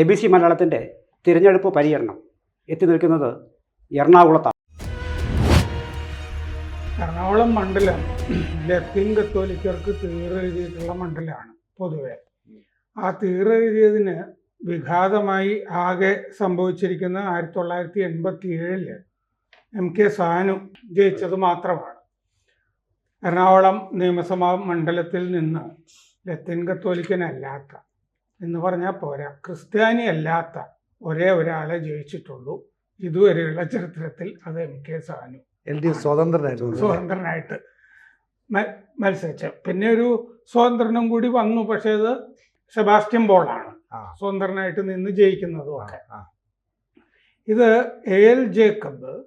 A B C മലയാളത്തിന്റെ തിരഞ്ഞെടുപ്പ് പര്യടനം എത്തി നിൽക്കുന്നത് എറണാകുളത്താണ്. എറണാകുളം മണ്ഡലം ലത്തീൻ കത്തോലിക്കർക്ക് തീറെഴുതിയിട്ടുള്ള മണ്ഡലമാണ് പൊതുവെ. ആ തീറെഴുതിയതിന് വിഘാതമായി ആകെ സംഭവിച്ചിരിക്കുന്ന ആയിരത്തി തൊള്ളായിരത്തി എൺപത്തി ഏഴിൽ എം കെ സാനു ജയിച്ചത് മാത്രമാണ്. എറണാകുളം നിയമസഭാ മണ്ഡലത്തിൽ നിന്ന് ലത്തീൻ കത്തോലിക്കനല്ലാത്ത എന്ന് പറഞ്ഞാൽ പോരാ. ക്രിസ്ത്യാനി അല്ലാത്ത ഒരേ ഒരാളെ ജയിച്ചിട്ടുള്ളൂ. ഇതുവരെയുള്ള ചരിത്രത്തിൽ അത് M K Sanu. L D F സ്വതന്ത്രനായിരുന്നു സ്വതന്ത്രനായിട്ട് മ- മത്സരിച്ച പിന്നെ ഒരു സ്വതന്ത്രനും കൂടി വന്നു പക്ഷേ അത് സെബാസ്റ്റ്യൻ ബോളാണ്. സ്വതന്ത്രനായിട്ട് നിന്ന് ജയിക്കുന്നതും ഒക്കെ. ഇത് എ എൽ ജേക്കബ്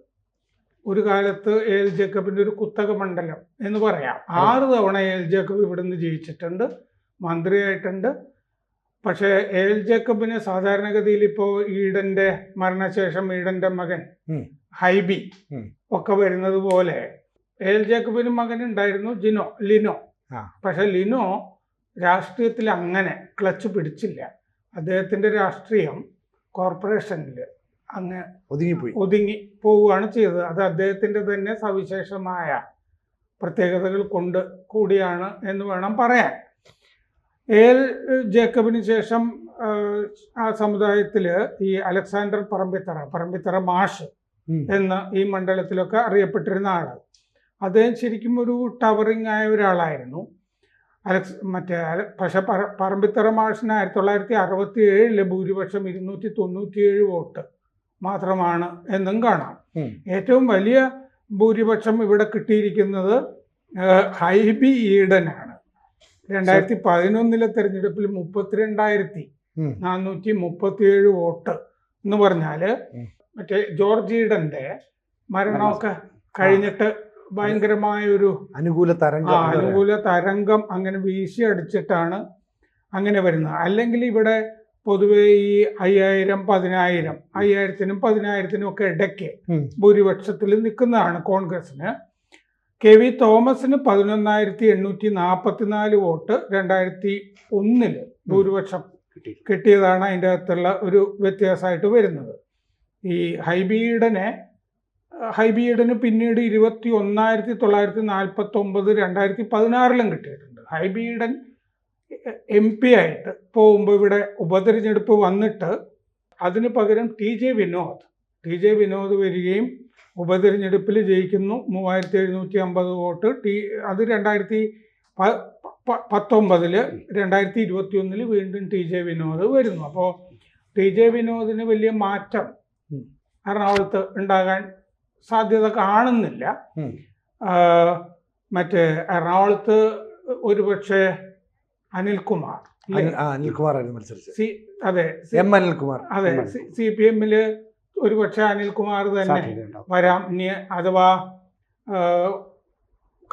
ഒരു കാലത്ത് എ എൽ ജേക്കബിന്റെ ഒരു കുത്തക മണ്ഡലം എന്ന് പറയാം. ആറ് തവണ എ എൽ ജേക്കബ് ഇവിടുന്ന് ജയിച്ചിട്ടുണ്ട് മന്ത്രിയായിട്ടുണ്ട് പക്ഷേ എൽ ജേക്കബിന് സാധാരണഗതിയിൽ ഇപ്പോ ഈഡന്റെ മരണശേഷം ഈഡന്റെ മകൻ ഹൈബി. ഒക്കെ വരുന്നത് പോലെ എൽ ജേക്കബിന് മകൻ ഉണ്ടായിരുന്നു ജിനോ ലിനോ. പക്ഷെ ലിനോ രാഷ്ട്രീയത്തിൽ അങ്ങനെ ക്ലച്ച് പിടിച്ചില്ല. അദ്ദേഹത്തിന്റെ രാഷ്ട്രീയം കോർപ്പറേഷനിൽ അങ്ങ് ഒതുങ്ങിപ്പോയി. ഒതുങ്ങി പോവുകയാണ് ചെയ്തത്. അത് അദ്ദേഹത്തിന്റെ തന്നെ സവിശേഷമായ പ്രത്യേകതകൾ കൊണ്ട് കൂടിയാണ് എന്ന് വേണം പറയാൻ. എൽ ജേക്കബിന് ശേഷം ആ, സമുദായത്തിൽ സമുദായത്തിൽ ഈ അലക്സാണ്ടർ പറമ്പിത്തറ പറമ്പിത്തറ മാഷ്. എന്ന് ഈ മണ്ഡലത്തിലൊക്കെ അറിയപ്പെട്ടിരുന്ന ആൾ. അദ്ദേഹം ശരിക്കും ഒരു ടവറിങ് ആയ ഒരാളായിരുന്നു. അലക്സ് മറ്റേ പക്ഷെ പറ- പറമ്പിത്തറ മാഷിന് ആയിരത്തി തൊള്ളായിരത്തി അറുപത്തി ഏഴിൽ ഭൂരിപക്ഷം ഇരുന്നൂറ്റി തൊണ്ണൂറ്റിയേഴ് വോട്ട് മാത്രമാണ് എന്നും കാണാം. ഏറ്റവും വലിയ ഭൂരിപക്ഷം ഇവിടെ കിട്ടിയിരിക്കുന്നത് ഹൈബി ഈഡനാണ്. രണ്ടായിരത്തി പതിനൊന്നിലെ തെരഞ്ഞെടുപ്പിൽ മുപ്പത്തിരണ്ടായിരത്തി. നാനൂറ്റി മുപ്പത്തിയേഴ് വോട്ട് എന്ന് പറഞ്ഞാൽ മറ്റേ ജോർജ് ഈഡന്റെ മരണമൊക്കെ. കഴിഞ്ഞിട്ട് ഭയങ്കരമായ ഒരു അനുകൂല തരംഗം അനുകൂല തരംഗം അങ്ങനെ വീശി അടിച്ചിട്ടാണ് അങ്ങനെ വരുന്നത്. അല്ലെങ്കിൽ ഇവിടെ പൊതുവെ ഈ അയ്യായിരം പതിനായിരം അയ്യായിരത്തിനും പതിനായിരത്തിനും ഒക്കെ ഇടയ്ക്ക്. ഭൂരിപക്ഷത്തിൽ നിൽക്കുന്നതാണ് കോൺഗ്രസിന് കെ വി തോമസിന് പതിനൊന്നായിരത്തി എണ്ണൂറ്റി നാൽപ്പത്തിനാല് വോട്ട് രണ്ടായിരത്തി ഒന്നിൽ ഭൂരിപക്ഷം കിട്ടി. കിട്ടിയതാണ് അതിന്റെ അകത്തുള്ള ഒരു വ്യത്യാസമായിട്ട് വരുന്നത്. ഈ ഹൈബീഡനെ ഹൈബീഡന് പിന്നീട് ഇരുപത്തി ഒന്നായിരത്തി തൊള്ളായിരത്തി നാൽപ്പത്തി ഒമ്പത് രണ്ടായിരത്തി പതിനാറിലും കിട്ടിയിട്ടുണ്ട്. ഹൈബീഡൻ എം പി ആയിട്ട് പോകുമ്പോൾ ഇവിടെ ഉപതെരഞ്ഞെടുപ്പ് വന്നിട്ട് അതിന് പകരം T J Vinod T J Vinod വരികയും ഉപതെരഞ്ഞെടുപ്പിൽ ജയിക്കുന്നു. മൂവായിരത്തി എഴുന്നൂറ്റി അമ്പത് വോട്ട്. ടി അത് രണ്ടായിരത്തി പത്തൊമ്പതിൽ രണ്ടായിരത്തി ഇരുപത്തി ഒന്നിൽ വീണ്ടും ടി ജെ വിനോദ് വരുന്നു. അപ്പോൾ ടി ജെ വിനോദിന് വലിയ മാറ്റം. എറണാകുളത്ത് ഉണ്ടാകാൻ സാധ്യത കാണുന്നില്ല. മറ്റേ എറണാകുളത്ത് ഒരുപക്ഷെ അനിൽകുമാർ. അനിൽകുമാർ സി അതെ. എം അനിൽകുമാർ. അതെ. സി പി എമ്മിൽ ഒരുപക്ഷെ അനിൽകുമാർ തന്നെ വരാം. ഇനി അഥവാ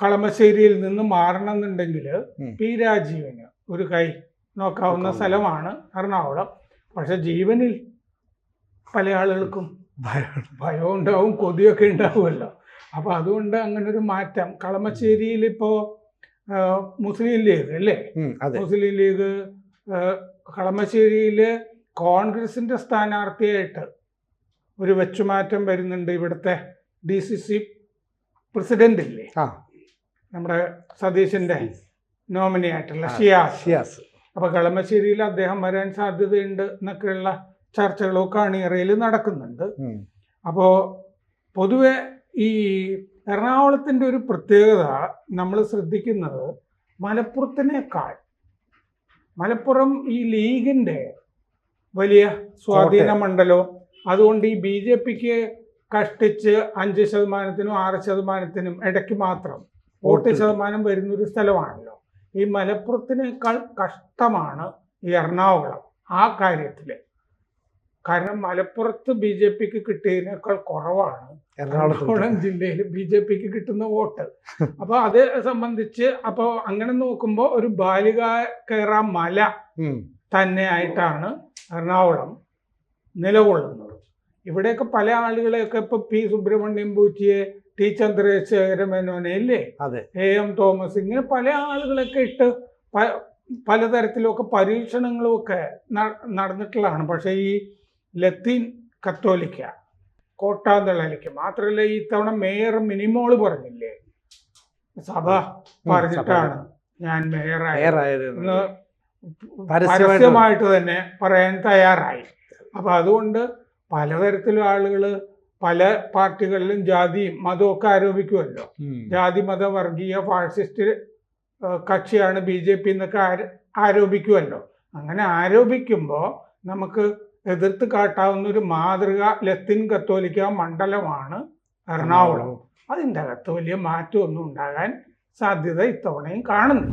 കളമശ്ശേരിയിൽ നിന്ന് മാറണമെന്നുണ്ടെങ്കിൽ എന്നുണ്ടെങ്കിൽ പി രാജീവന് ഒരു കൈ നോക്കാവുന്ന. സ്ഥലമാണ് എറണാകുളം. പക്ഷെ ജീവനിൽ പല ആളുകൾക്കും ഭയം ഉണ്ടാവും കൊതിയൊക്കെ ഉണ്ടാവുമല്ലോ. അപ്പൊ അതുകൊണ്ട് അങ്ങനെ ഒരു മാറ്റം. കളമശ്ശേരിയിൽ ഇപ്പോ മുസ്ലിം ലീഗ് അല്ലേ? മുസ്ലിം ലീഗ് കളമശ്ശേരിയിൽ കോൺഗ്രസിന്റെ സ്ഥാനാർത്ഥിയായിട്ട് ഒരു വെച്ചുമാറ്റം വരുന്നുണ്ട് ഇവിടുത്തെ ഡി സി സി പ്രസിഡന്റ് ഇല്ലേ? നമ്മുടെ സതീശന്റെ നോമിനി ആയിട്ടുള്ള ഷിയാസ്. ഷിയാസ്. അപ്പൊ കളമശ്ശേരിയിൽ അദ്ദേഹം വരാൻ സാധ്യതയുണ്ട് എന്നൊക്കെയുള്ള ചർച്ചകളോ കാണിയറയിൽ നടക്കുന്നുണ്ട്. അപ്പോ പൊതുവെ ഈ എറണാകുളത്തിന്റെ ഒരു പ്രത്യേകത നമ്മൾ ശ്രദ്ധിക്കുന്നത് മലപ്പുറത്തിനേക്കാൾ മലപ്പുറം ഈ ലീഗിന്റെ വലിയ സ്വാധീന മണ്ഡലവും അതുകൊണ്ട് ഈ ബി ജെ പിക്ക് കഷ്ടിച്ച് അഞ്ച് ശതമാനത്തിനും ആറ് ശതമാനത്തിനും ഇടയ്ക്ക് മാത്രം വോട്ട് ശതമാനം വരുന്നൊരു സ്ഥലമാണല്ലോ. ഈ മലപ്പുറത്തിനേക്കാൾ കഷ്ടമാണ് ഈ എറണാകുളം ആ കാര്യത്തിൽ കാരണം മലപ്പുറത്ത് ബി ജെ പിക്ക് കിട്ടിയതിനേക്കാൾ കുറവാണ്. എറണാകുളം ജില്ലയിൽ ബി ജെ പിക്ക് കിട്ടുന്ന വോട്ട്. അപ്പോൾ അത് സംബന്ധിച്ച് അപ്പോൾ അങ്ങനെ നോക്കുമ്പോൾ ഒരു ബാലിക കയറാ മല. തന്നെയായിട്ടാണ് എറണാകുളം നിലകൊള്ളുന്നത്. ഇവിടെയൊക്കെ പല ആളുകളെയൊക്കെ ഇപ്പൊ പി സുബ്രഹ്മണ്യം പൂച്ചിയെ ടി ചന്ദ്രശേഖര മേനോനെ ഇല്ലേ? അതെ. എ എം തോമസ് ഇങ്ങനെ പല ആളുകളൊക്കെ ഇട്ട് പലതരത്തിലൊക്കെ പരീക്ഷണങ്ങളുമൊക്കെ ഒക്കെ നടന്നിട്ടുള്ളതാണ്. പക്ഷേ ഈ ലത്തീൻ കത്തോലിക്ക കോട്ടാന്തളലിക്ക മാത്രമല്ല ഈ തവണ മേയർ മിനിമോൾ പറഞ്ഞില്ലേ? സഭ പറഞ്ഞിട്ടാണ് ഞാൻ മേയറായത്. പരസ്യമായിട്ട് തന്നെ പറയാൻ തയ്യാറായി. അപ്പൊ അതുകൊണ്ട് പലതരത്തിലും ആളുകൾ പല പാർട്ടികളിലും ജാതിയും മതവും ഒക്കെ ആരോപിക്കുമല്ലോ. ജാതി മത വർഗീയ ഫാഷിസ്റ്റ് കക്ഷിയാണ് ബി ജെ പി എന്നൊക്കെ ആരോപിക്കുമല്ലോ അങ്ങനെ ആരോപിക്കുമ്പോൾ നമുക്ക് എതിർത്ത് കാട്ടാവുന്ന ഒരു മാതൃക ലത്തിൻ കത്തോലിക്ക മണ്ഡലമാണ് എറണാകുളം. അതിന്റെ അകത്ത് വലിയ മാറ്റമൊന്നും ഉണ്ടാകാൻ സാധ്യത ഇത്തവണയും കാണുന്നു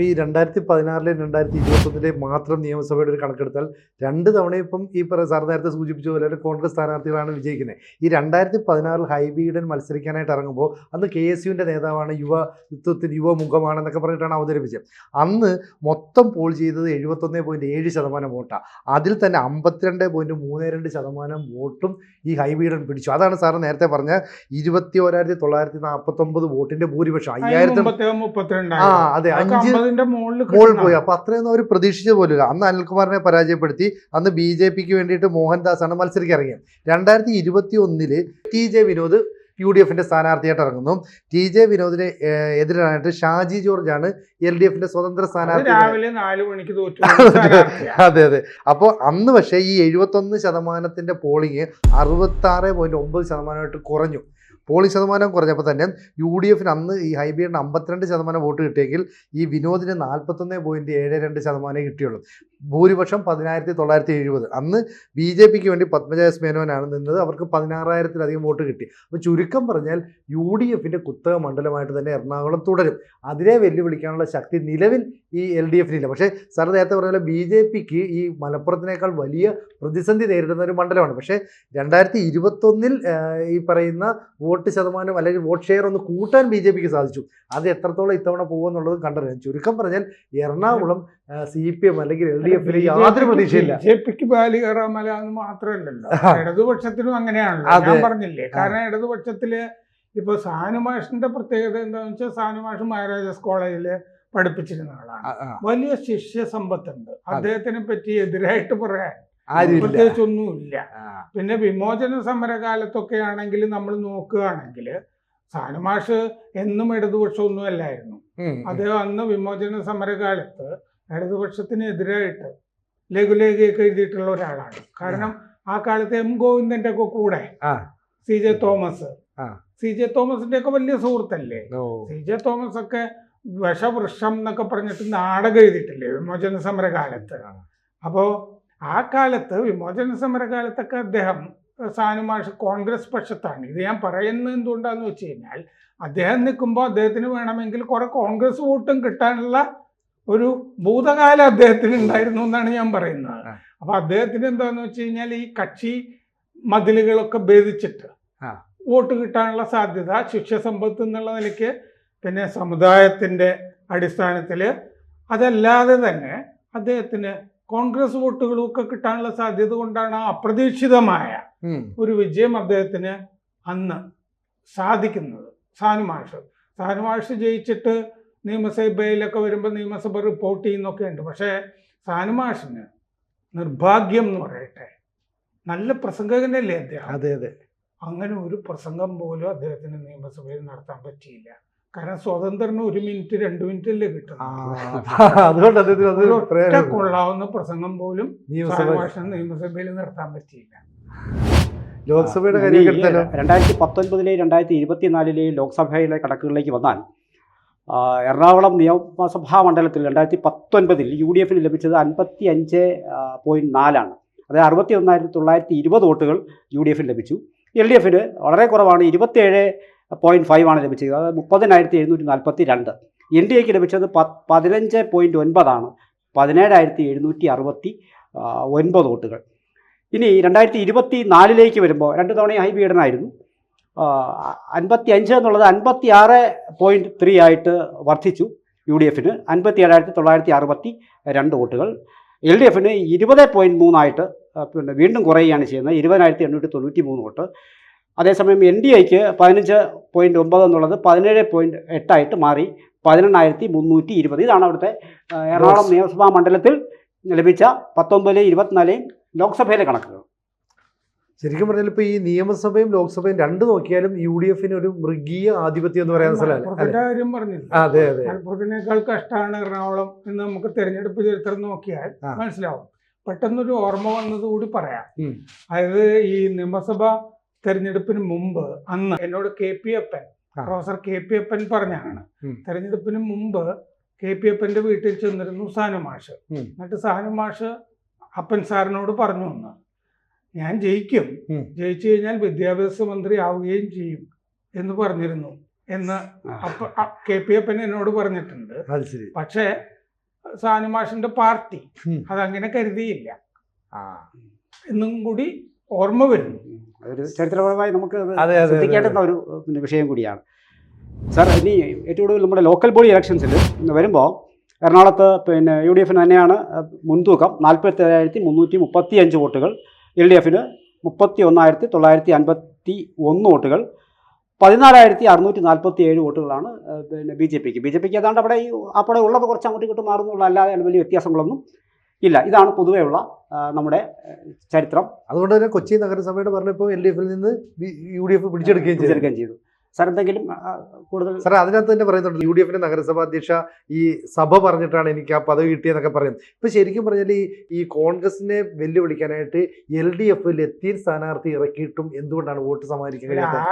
ഇപ്പൊ ഈ രണ്ടായിരത്തി പതിനാറിലെയും രണ്ടായിരത്തി ഇരുപത്തൊന്നിലെയും മാത്രം നിയമസഭയുടെ ഒരു കണക്കെടുത്താൽ രണ്ട് തവണ ഇപ്പം ഈ സാർ നേരത്തെ സൂചിപ്പിച്ച പോലെ കോൺഗ്രസ് സ്ഥാനാർത്ഥികളാണ് വിജയിക്കുന്നത് ഈ രണ്ടായിരത്തി പതിനാറിൽ ഹൈബീഡൻ മത്സരിക്കാനായിട്ട് ഇറങ്ങുമ്പോൾ അന്ന് കെ എസ് യുവിന്റെ നേതാവാണ് യുവത്വത്തിന് യുവമുഖമാണെന്നൊക്കെ പറഞ്ഞിട്ടാണ് അവതരിപ്പിച്ചത്. അന്ന് മൊത്തം പോൾ ചെയ്തത് എഴുപത്തൊന്ന് പോയിന്റ് ഏഴ് ശതമാനം വോട്ടാണ് അതിൽ തന്നെ അമ്പത്തിരണ്ട് പോയിന്റ് മൂന്ന് രണ്ട് ശതമാനം വോട്ടും ഈ ഹൈബീഡൻ പിടിച്ചു. അതാണ് സാർ നേരത്തെ പറഞ്ഞ ഇരുപത്തി ഒരായിരത്തി തൊള്ളായിരത്തി നാൽപ്പത്തൊമ്പത് വോട്ടിന്റെ ഭൂരിപക്ഷം അയ്യായിരത്തി ആ അതെ. അഞ്ച് അമ്പതിന്റെ മുകളിൽ പോയി. അപ്പൊ അത്രയൊന്നും അവർ പ്രതീക്ഷിച്ച പോലില്ല അന്ന് അനിൽകുമാറിനെ പരാജയപ്പെടുത്തി. അന്ന് ബി ജെ പിക്ക് വേണ്ടിയിട്ട് മോഹൻദാസാണ് മത്സരിക്കാൻ ഇറങ്ങിയത് രണ്ടായിരത്തി ഇരുപത്തി ഒന്നിൽ T J Vinod U D എഫിന്റെ സ്ഥാനാർത്ഥിയായിട്ട് ഇറങ്ങുന്നു. ടി ജെ വിനോദിനെ എതിരാനായിട്ട് എതിരായിട്ട് ഷാജി ജോർജ് ആണ് എൽ ഡി എഫിന്റെ സ്വതന്ത്ര സ്ഥാനാർത്ഥി. രാവിലെ നാല് മണിക്ക് തോറ്റു അതെ അതെ അപ്പോൾ അന്ന് പക്ഷേ ഈ എഴുപത്തൊന്ന് ശതമാനത്തിന്റെ പോളിങ് അറുപത്തി ആറ് പോയിന്റ് ഒമ്പത് ശതമാനമായിട്ട് കുറഞ്ഞു. പോളിംഗ് ശതമാനം കുറഞ്ഞപ്പോൾ തന്നെ യു ഡി എഫിന് അന്ന് ഈ ഹൈബിയറിന് അമ്പത്തിരണ്ട് ശതമാനം വോട്ട് കിട്ടിയെങ്കിൽ ഈ വിനോദിന് നാൽപ്പത്തൊന്ന് പോയിന്റ് ഏഴ് രണ്ട് ശതമാനമേ കിട്ടിയുള്ളൂ. ഭൂരിപക്ഷം പതിനായിരത്തി തൊള്ളായിരത്തി എഴുപത് അന്ന് ബി ജെ പിക്ക് വേണ്ടി പത്മജയസ് മേനോനാണ് നിന്നത്. അവർക്ക് പതിനാറായിരത്തിലധികം വോട്ട് കിട്ടി. അപ്പോൾ ചുരുക്കം പറഞ്ഞാൽ യു ഡി എഫിന്റെ കുത്തക മണ്ഡലമായിട്ട് തന്നെ എറണാകുളം തുടരും. അതിനെ വെല്ലുവിളിക്കാനുള്ള ശക്തി നിലവിൽ ഈ എൽ ഡി എഫിനില്ല. പക്ഷേ സാർ നേരത്തെ പറഞ്ഞ പോലെ ബി ജെ പിക്ക് ഈ മലപ്പുറത്തിനേക്കാൾ വലിയ പ്രതിസന്ധി നേരിടുന്ന ഒരു മണ്ഡലമാണ്. പക്ഷേ രണ്ടായിരത്തി ഇരുപത്തൊന്നിൽ ഈ പറയുന്ന വോട്ട് ശതമാനം അല്ലെങ്കിൽ വോട്ട് ഷെയർ ഒന്ന് കൂട്ടാൻ ബി ജെ പിക്ക് സാധിച്ചു. അത് എത്രത്തോളം ഇത്തവണ പോകുമെന്നുള്ളത് കണ്ടറിയാം. ചുരുക്കം പറഞ്ഞാൽ എറണാകുളം സി പി എം അല്ലെങ്കിൽ എൽ ഡി എഫിൽ യാതൊരു പ്രതീക്ഷയില്ല. ബി ജെ പിക്ക് ബാലി കയറാമല എന്ന് മാത്രമല്ലല്ലോ. ഇടതുപക്ഷത്തിനും അങ്ങനെയാണല്ലോ. ഞാൻ പറഞ്ഞില്ലേ കാരണം ഇടതുപക്ഷത്തിൽ ഇപ്പൊ സാനുമാഷിന്റെ പ്രത്യേകത എന്താണെന്ന് വെച്ചാൽ സാനുമാഷ് മഹാരാജാസ് കോളേജിൽ പഠിപ്പിച്ചിരുന്ന ആളാണ്. വലിയ ശിഷ്യ സമ്പത്തുണ്ട്. അദ്ദേഹത്തിനെ പറ്റി എതിരായിട്ട് പറയാൻ പ്രത്യേകിച്ചൊന്നുമില്ല പിന്നെ വിമോചന സമരകാലത്തൊക്കെ ആണെങ്കിൽ നമ്മൾ നോക്കുകയാണെങ്കിൽ സാനുമാഷ് എന്നും ഇടതുപക്ഷമൊന്നും അല്ലായിരുന്നു ഉം, ഉം. അദ്ദേഹം അന്ന് വിമോചന സമരകാലത്ത് ഇടതുപക്ഷത്തിന് എതിരായിട്ട് ലഘുലേഖയൊക്കെ എഴുതിയിട്ടുള്ള ഒരാളാണ്. കാരണം ആ കാലത്ത് എം ഗോവിന്ദന്റെ ഒക്കെ കൂടെ. C J Thomas. C J തോമസിന്റെ ഒക്കെ വലിയ സുഹൃത്തല്ലേ? സി ജെ തോമസ് ഒക്കെ വിഷവൃക്ഷം എന്നൊക്കെ പറഞ്ഞിട്ട് നാടകം എഴുതിയിട്ടില്ലേ? വിമോചന സമരകാലത്ത്. കാലത്ത് അപ്പോൾ ആ കാലത്ത് വിമോചന സമരകാലത്തൊക്കെ അദ്ദേഹം സാനുമാഷ് കോൺഗ്രസ് പക്ഷത്താണ്. ഇത് ഞാൻ പറയുന്നത് എന്തുകൊണ്ടാന്ന് വെച്ച് കഴിഞ്ഞാൽ അദ്ദേഹം നിൽക്കുമ്പോൾ അദ്ദേഹത്തിന് വേണമെങ്കിൽ കുറെ കോൺഗ്രസ് വോട്ടും കിട്ടാനുള്ള ഒരു ഭൂതകാലം അദ്ദേഹത്തിന് ഉണ്ടായിരുന്നു എന്നാണ് ഞാൻ പറയുന്നത്. അപ്പൊ അദ്ദേഹത്തിന് എന്താന്ന് വെച്ച് കഴിഞ്ഞാൽ ഈ കക്ഷി മതിലുകളൊക്കെ ഭേദിച്ചിട്ട് വോട്ട് കിട്ടാനുള്ള സാധ്യത ശിക്ഷ സമ്പത്ത് എന്നുള്ള നിലയ്ക്ക് പിന്നെ സമുദായത്തിന്റെ അടിസ്ഥാനത്തിൽ അതല്ലാതെ തന്നെ അദ്ദേഹത്തിന് കോൺഗ്രസ് വോട്ടുകളൊക്കെ കിട്ടാനുള്ള സാധ്യത കൊണ്ടാണ് അപ്രതീക്ഷിതമായ ഒരു വിജയം അദ്ദേഹത്തിന് അന്ന് സാധിക്കുന്നത്. സാനുമാഷ്. സാനുമാഷ് ജയിച്ചിട്ട് നിയമസഭയിലൊക്കെ വരുമ്പോൾ നിയമസഭ റിപ്പോർട്ട് ചെയ്യുന്നൊക്കെ ഉണ്ട്. പക്ഷേ സാനുമാഷിന് നിർഭാഗ്യം എന്ന് പറയട്ടെ. നല്ല പ്രസംഗകനല്ലേ അദ്ദേഹം? അതെ അതെ. അങ്ങനെ ഒരു പ്രസംഗം പോലും അദ്ദേഹത്തിന് നിയമസഭയിൽ നടത്താൻ പറ്റിയില്ല. കാരണം സ്വതന്ത്രന് ഒരു മിനിറ്റ് രണ്ട് മിനിറ്റ് അല്ലേ ആ, കിട്ടുന്നത് അതുകൊണ്ട് അദ്ദേഹത്തിന് അത് ഒരു കൊള്ളാവുന്ന പ്രസംഗം പോലും നിയമസഭയിൽ നടത്താൻ പറ്റിയില്ല. ലോക്സഭയുടെ രണ്ടായിരത്തി പത്തൊൻപതിലെയും രണ്ടായിരത്തി ഇരുപത്തിനാലിലെയും ലോക്സഭയിലെ കണക്കുകളിലേക്ക് വന്നാൽ എറണാകുളം നിയമസഭാ മണ്ഡലത്തിൽ രണ്ടായിരത്തി പത്തൊൻപതിൽ യു ഡി എഫിന് ലഭിച്ചത് അൻപത്തി അഞ്ച് പോയിന്റ് നാലാണ്. അതായത് അറുപത്തി ഒന്നായിരത്തി തൊള്ളായിരത്തി ഇരുപത് വോട്ടുകൾ യു ഡി എഫിന് ലഭിച്ചു. എൽ ഡി എഫിന് വളരെ കുറവാണ് ഇരുപത്തേഴ് പോയിന്റ് ഫൈവ് ആണ് ലഭിച്ചത്. അതായത് മുപ്പതിനായിരത്തി എഴുന്നൂറ്റി നാൽപ്പത്തി രണ്ട് എൻ ഡി എക്ക് ലഭിച്ചത് പ- പതിനഞ്ച് പോയിന്റ് ഒൻപതാണ് പതിനേഴായിരത്തി എഴുന്നൂറ്റി അറുപത്തി ഒൻപത് വോട്ടുകൾ. ഇനി രണ്ടായിരത്തി ഇരുപത്തി നാലിലേക്ക് വരുമ്പോൾ രണ്ട് തവണ ഹൈ പീഡനായിരുന്നു അൻപത്തി അഞ്ച് എന്നുള്ളത് അൻപത്തി ആറ് പോയിന്റ് ത്രീ ആയിട്ട് വർദ്ധിച്ചു യു ഡി എഫിന്. അൻപത്തി ഏഴായിരത്തി തൊള്ളായിരത്തി അറുപത്തി രണ്ട് വോട്ടുകൾ. എൽ ഡി എഫിന് ഇരുപത് പോയിന്റ് മൂന്നായിട്ട് പിന്നെ വീണ്ടും കുറയുകയാണ് ചെയ്യുന്നത്. ഇരുപതിനായിരത്തി എണ്ണൂറ്റി തൊണ്ണൂറ്റി മൂന്ന് വോട്ട്. അതേസമയം എൻ ഡി എക്ക് പതിനഞ്ച് പോയിന്റ് ഒമ്പത് എന്നുള്ളത് പതിനേഴ് പോയിന്റ് എട്ടായിട്ട് മാറി. പതിനെണ്ണായിരത്തി മുന്നൂറ്റി ഇരുപത്. ഇതാണ് അവിടുത്തെ എറണാകുളം നിയമസഭാ മണ്ഡലത്തിൽ ലഭിച്ച പത്തൊമ്പതിലെയും ഇരുപത്തിനാലെയും ലോക്സഭയിലെ കണക്കുകൾ. ശരിക്കും പറഞ്ഞാൽ ഇപ്പൊ ഈ നിയമസഭയും ലോക്സഭയും രണ്ട് നോക്കിയാലും യു ഡി എഫിന് ഒരു മൃഗീയ ആധിപത്യം എന്ന് പറയാൻ അതെ അതെ. മലപ്പുറത്തിനേക്കാൾ കഷ്ടമാണ് എറണാകുളം എന്ന് നമുക്ക് തെരഞ്ഞെടുപ്പ് ചരിത്രം നോക്കിയാൽ. മനസ്സിലാവും. പെട്ടെന്നൊരു ഓർമ്മ വന്നത് കൂടി പറയാം. അതായത് ഈ നിയമസഭ തെരഞ്ഞെടുപ്പിന് മുമ്പ് അന്ന് എന്നോട് K P Appan professor K P Appan പറഞ്ഞാണ്. തെരഞ്ഞെടുപ്പിന് മുമ്പ് കെ പി അപ്പന്റെ വീട്ടിൽ ചെന്നിരുന്നു സാനു മാഷ്. എന്നിട്ട് സാനു മാഷ് അപ്പൻ സാറിനോട് പറഞ്ഞു ഒന്ന് ഞാൻ ജയിക്കും. ജയിച്ചു കഴിഞ്ഞാൽ വിദ്യാഭ്യാസ മന്ത്രി ആവുകയും ചെയ്യും എന്ന് പറഞ്ഞിരുന്നു എന്ന് അപ്പ കെ പി അപ്പൻ എന്നോട് പറഞ്ഞിട്ടുണ്ട്. പക്ഷേ സാനുമാഷിന്റെ പാർട്ടി അതങ്ങനെ കരുതിയില്ല. ആ. എന്നും കൂടി ഓർമ്മ വരുന്നു. അതൊരു ചരിത്രപരമായി നമുക്ക് ശ്രദ്ധിക്കേണ്ടുന്ന ഒരു പിന്നെ വിഷയം കൂടിയാണ്. സാർ ഇനി ഏറ്റവും കൂടുതൽ നമ്മുടെ ലോക്കൽ ബോഡി ഇലക്ഷൻസിൽ വരുമ്പോൾ എറണാകുളത്ത് പിന്നെ യു ഡി എഫിന് തന്നെയാണ് മുൻതൂക്കം. നാൽപ്പത്തി ഏഴായിരത്തി മുന്നൂറ്റി മുപ്പത്തി അഞ്ച് വോട്ടുകൾ. എൽ ഡി എഫിന് മുപ്പത്തി ഒന്നായിരത്തി തൊള്ളായിരത്തി അൻപത്തി ഒന്ന് വോട്ടുകൾ. പതിനാലായിരത്തി അറുന്നൂറ്റി നാൽപ്പത്തി ഏഴ് വോട്ടുകളാണ് പിന്നെ ബി ജെ പിക്ക്. ബി ജെ പിക്ക് ഏതാണ്ട് അവിടെ ഈ അവിടെ ഉള്ളത് കുറച്ച് അങ്ങോട്ടും ഇങ്ങോട്ടും മാറുന്നുള്ള. അല്ലാതെ വലിയ വ്യത്യാസങ്ങളൊന്നും ഇല്ല. ഇതാണ് പൊതുവെയുള്ള ഉള്ള നമ്മുടെ ചരിത്രം. അതുകൊണ്ട് തന്നെ കൊച്ചി നഗരസഭയുടെ പറഞ്ഞപ്പോൾ എൽ ഡി എഫിൽ നിന്ന് യു ഡി എഫ് പിടിച്ചെടുക്കുകയും ചെയ്തു. സാർ എന്തെങ്കിലും കൂടുതൽ അതിനകത്ത് തന്നെ പറയുന്നുണ്ട് യു ഡി എഫിന്റെ നഗരസഭാ അധ്യക്ഷ ഈ സഭ പറഞ്ഞിട്ടാണ് എനിക്ക് ആ പദവി കിട്ടിയെന്നൊക്കെ പറയും ഇപ്പൊ ശരിക്കും പറഞ്ഞാൽ ഈ ഈ കോൺഗ്രസിനെ വെല്ലുവിളിക്കാനായിട്ട് എൽ ഡി എഫ് ലത്തീൻ സ്ഥാനാർത്ഥി ഇറക്കിയിട്ടും എന്തുകൊണ്ടാണ് വോട്ട് സമാഹരിക്കാൻ കഴിയാത്തത്?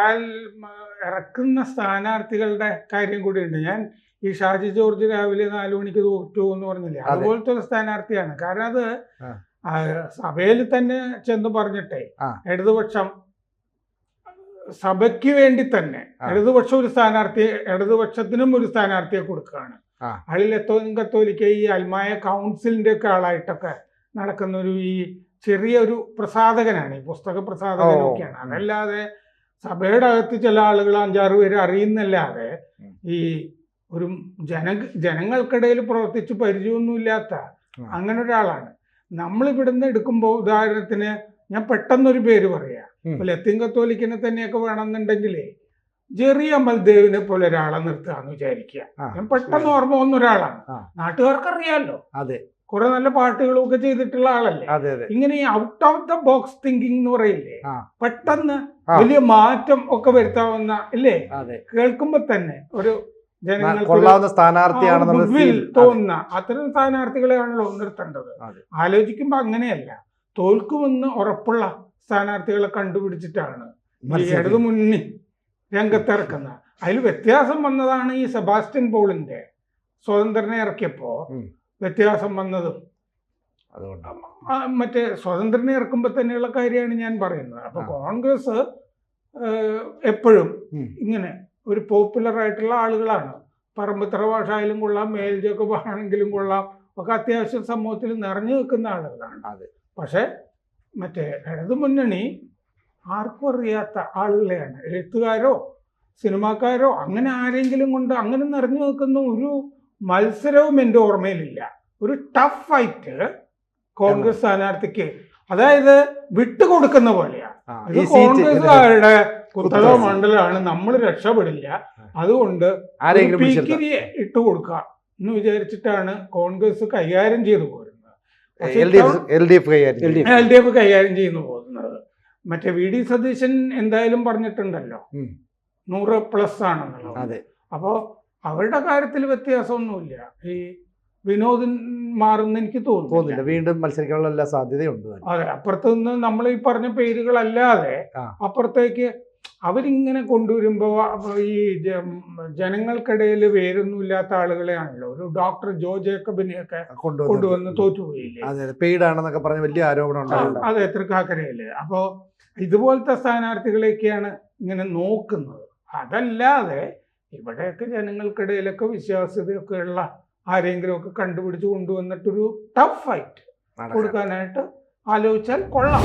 ഇറക്കുന്ന സ്ഥാനാർത്ഥികളുടെ കാര്യം കൂടിയുണ്ട്. ഞാൻ ഈ ഷാജി ജോർജ് രാവിലെ നാലു മണിക്ക് തോറ്റു എന്ന് പറഞ്ഞില്ലേ? അതുപോലത്തെ ഒരു സ്ഥാനാർത്ഥിയാണ്. കാരണം അത് സഭയിൽ തന്നെ ചെന്ന് പറഞ്ഞിട്ടേ. ഇടതുപക്ഷം സഭയ്ക്ക് വേണ്ടി തന്നെ. ഇടതുപക്ഷം ഒരു സ്ഥാനാർത്ഥിയെ ഇടതുപക്ഷത്തിനും ഒരു സ്ഥാനാർത്ഥിയെ കൊടുക്കുകയാണ്. അതിൽ കത്തോലിക്ക ഈ അൽമായ കൗൺസിലിന്റെ ഒക്കെ ആളായിട്ടൊക്കെ നടക്കുന്ന ഒരു ഈ ചെറിയ ഒരു പ്രസാധകനാണ് ഈ പുസ്തക പ്രസാധകനൊക്കെയാണ് അതല്ലാതെ സഭയുടെ അകത്ത് ചില ആളുകൾ അഞ്ചാറ് പേര് അറിയുന്നല്ലാതെ ഈ ഒരു ജന ജനങ്ങൾക്കിടയിൽ പ്രവർത്തിച്ച് പരിചയമൊന്നുമില്ലാത്ത. അങ്ങനെ ഒരാളാണ് നമ്മൾ ഇവിടുന്ന് എടുക്കുമ്പോൾ ഉദാഹരണത്തിന് ഞാൻ പെട്ടെന്നൊരു പേര് പറയാം ലത്തീൻ കത്തോലിക്കിനെ തന്നെയൊക്കെ വേണമെന്നുണ്ടെങ്കിലേ ജെറി അമൽദേവിനെ പോലെ ഒരാളെ നിർത്തുകയെന്ന് വിചാരിക്കുക. ഞാൻ പെട്ടെന്ന് ഓർമ്മ വന്ന ഒരാളാണ്. നാട്ടുകാർക്ക് അറിയാമല്ലോ അതെ. കുറെ നല്ല പാട്ടുകളും ഒക്കെ ചെയ്തിട്ടുള്ള ആളല്ലേ? അതെ അതെ. ഇങ്ങനെ ഈ out of the box thinking എന്ന് പറയില്ലേ? പെട്ടെന്ന് വലിയ മാറ്റം ഒക്കെ വരുത്താവുന്ന അല്ലേ കേൾക്കുമ്പോ തന്നെ ഒരു ജനങ്ങൾ കൊള്ളാവുന്ന. തോന്നുന്ന അത്തരം സ്ഥാനാർത്ഥികളെയാണല്ലോ നിർത്തേണ്ടത്. ആലോചിക്കുമ്പോ അങ്ങനെയല്ല. തോൽക്കുമെന്ന് ഉറപ്പുള്ള സ്ഥാനാർത്ഥികളെ കണ്ടുപിടിച്ചിട്ടാണ്. ഈ. ഇടതു മുന്നണി രംഗത്തിറക്കുന്ന. അതിൽ വ്യത്യാസം വന്നതാണ് ഈ സെബാസ്റ്റ്യൻ പോളിന്റെ സ്വതന്ത്രനെ ഇറക്കിയപ്പോ. വ്യത്യാസം വന്നതും. മറ്റേ സ്വതന്ത്രനെ ഇറക്കുമ്പോൾ തന്നെയുള്ള കാര്യമാണ് ഞാൻ പറയുന്നത്. അപ്പൊ കോൺഗ്രസ് എപ്പോഴും ഇങ്ങനെ ഒരു പോപ്പുലർ ആയിട്ടുള്ള ആളുകളാണ്. പറമ്പിത്തറ ഭാഷയിലും കൊള്ളാം മേൽ ജോക്കബ് ആണെങ്കിലും കൊള്ളാം ഒക്കെ അത്യാവശ്യം സമൂഹത്തിൽ നിറഞ്ഞു നിൽക്കുന്ന ആളുകളാണ്. അതെ. പക്ഷെ മറ്റേ ഇടതു മുന്നണി ആർക്കും അറിയാത്ത ആളുകളെയാണ്. എഴുത്തുകാരോ സിനിമാക്കാരോ അങ്ങനെ ആരെങ്കിലും കൊണ്ട് അങ്ങനെ നിറഞ്ഞു നിൽക്കുന്ന ഒരു മത്സരവും എന്റെ ഓർമ്മയിലില്ല. ഒരു ടഫ് ഫൈറ്റ് കോൺഗ്രസ് സ്ഥാനാർത്ഥിക്ക്. അതായത് വിട്ടുകൊടുക്കുന്ന പോലെയാണ് ഇത് കോൺഗ്രസുകാരുടെ കുത്തക മണ്ഡലമാണ്. നമ്മൾ രക്ഷപ്പെടില്ല. അതുകൊണ്ട് പീക്കിരിയെ ഇട്ട് കൊടുക്കുക എന്ന് വിചാരിച്ചിട്ടാണ് കോൺഗ്രസ് കൈകാര്യം ചെയ്തു പക്ഷേ എൽ ഡി എഫ് കൈകാര്യം ചെയ്യുന്നു. പോകുന്നത്. മറ്റേ വി ഡി സതീശൻ എന്തായാലും പറഞ്ഞിട്ടുണ്ടല്ലോ. നൂറ് പ്ലസ് ആണെന്നുള്ളത്. അതെ. അപ്പോൾ അവരുടെ കാര്യത്തിൽ വ്യത്യാസമൊന്നുമില്ല. ഈ വിനോദൻ മാറുന്ന എനിക്ക് തോന്നുന്നില്ല. വീണ്ടും മത്സരിക്കാനുള്ള എല്ലാ സാധ്യതയുണ്ട് അതെ. അപ്പുറത്ത് നിന്ന് നമ്മൾ ഈ പറഞ്ഞ പേരുകളല്ലാതെ അപ്പുറത്തേക്ക് അവരിങ്ങനെ കൊണ്ടുവരുമ്പോൾ ഈ ജനങ്ങൾക്കിടയിൽ വേരൊന്നുമില്ലാത്ത ആളുകളെയാണല്ലോ. ഒരു ഡോക്ടർ ജോ ജേക്കബിനെയൊക്കെ ഒക്കെ കൊണ്ടുവന്ന് തോറ്റുപോയില്ലേ? അതെ പറഞ്ഞ വലിയ ആരോപണം അതെ തൃക്കാക്കരയിൽ അപ്പോൾ ഇതുപോലത്തെ സ്ഥാനാർത്ഥികളെയൊക്കെയാണ് ഇങ്ങനെ നോക്കുന്നത്. അതല്ലാതെ ഇവിടെയൊക്കെ ജനങ്ങൾക്കിടയിലൊക്കെ വിശ്വാസ്യതയൊക്കെ ഉള്ള ആരെങ്കിലും ഒക്കെ കണ്ടുപിടിച്ച് കൊണ്ടുവന്നിട്ടൊരു ടഫ് ഫൈറ്റ് കൊടുക്കാനായിട്ട് ആലോചിച്ചാൽ കൊള്ളാം.